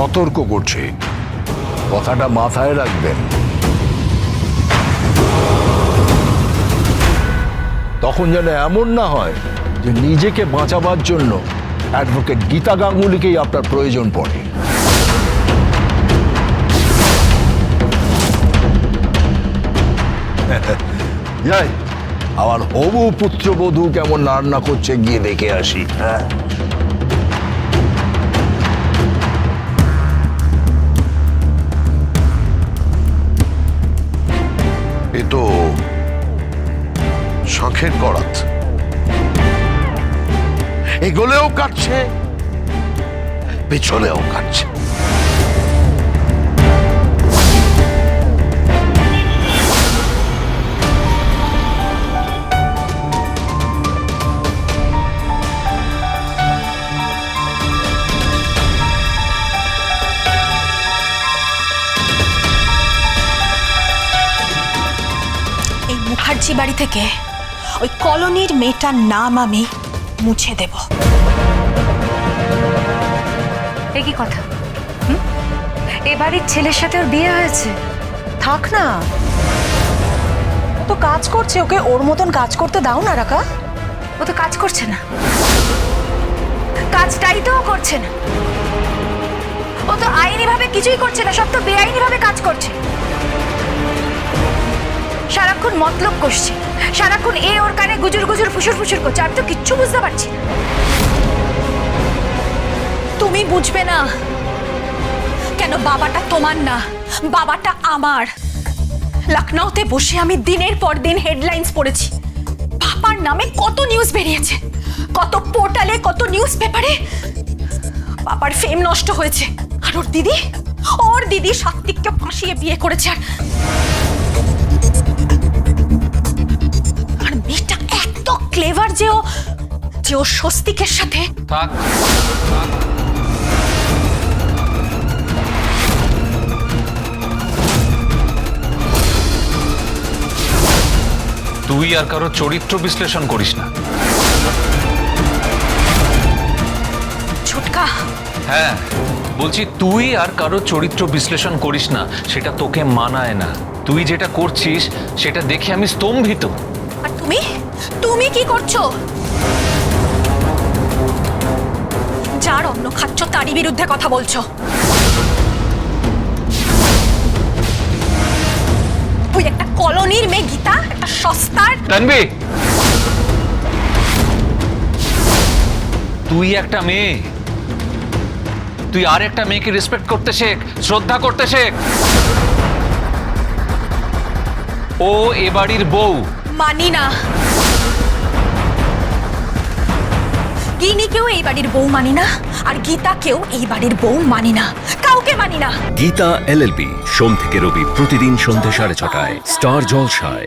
সতর্ক করছি। কথাটা মাথায় রাখবেন। তখন যেন এমন না হয় যে নিজেকে বাঁচাবার জন্য অ্যাডভোকেট গীতা গাঙ্গুলিকেই আপনার প্রয়োজন পড়ে। যাই, আমার হবু পুত্রবধূ কেমন রান্না করছে গিয়ে দেখে আসি। হ্যাঁ। শখের করাত এগোলেও কাটছে পেছনেও কাটছে। মুখার্জি বাড়ি থেকে ওই কলোনির মেয়েটার নাম আমি মুছে দেব। কি কথা? এ বাড়ির ছেলের সাথে ওর বিয়ে হয়েছে? থাক না। তো কাজ করছে, ওকে ওর মতন কাজ করতে দাও না রাকা ও তো কাজ করছে না। কাজটাই তো করছে না। ও তো আইনি ভাবে কিছুই করছে না, সব তো বেআইনি ভাবে কাজ করছে। সারাক্ষণ মতলব করছে। সারাক্ষণ এ ওর কানে গুজুর গুজুর ফুসুর ফুসুর করছে, আমি তো কিচ্ছু বুঝতে পারছি না। তুমি বুঝবে না কেন বাবাটা তোমার না, বাবাটা আমার। লখনৌতে বসে আমি দিনের পর দিন হেডলাইন্স পড়েছি। বাবার নামে কত নিউজ বেরিয়েছে, কত পোর্টালে কত নিউজ পেপারে বাবার ফেম নষ্ট হয়েছে, আর ওর দিদি ওর দিদি সাত্বিককে ফাঁসিয়ে বিয়ে করেছে আর আর ক্লেভার যে ও যে ও স্বস্তিকের সাথে। থাক। তুই আর কারও চরিত্র বিশ্লেষণ করিস না। ছোটকা। হ্যাঁ বলছি তুই আর কারও চরিত্র বিশ্লেষণ করিস না সেটা তোকে মানায় না। তুই যেটা করছিস সেটা দেখে আমি স্তম্ভিত। তুমি? তুমি কি করছ? যার অন্ন খাচ্ছ, তারই বিরুদ্ধে কথা বলছো। তুই একটা কলোনির মেয়ে, গীতা, একটা সস্তার। তানবি তুই একটা মেয়ে। তুই আর একটা মেয়েকে রেসপেক্ট করতে শেখ, শ্রদ্ধা করতে শেখ। ও এ বাড়ির বউ। মানি না। গিনিকেও এই বাড়ির বউ মানি না, আর গীতাকেও এই বাড়ির বউ মানি না। কাউকে মানি না। গীতা এলএলবি, সোম থেকে রবি প্রতিদিন সন্ধ্যে সাড়ে ছটায়। স্টার জলসায়।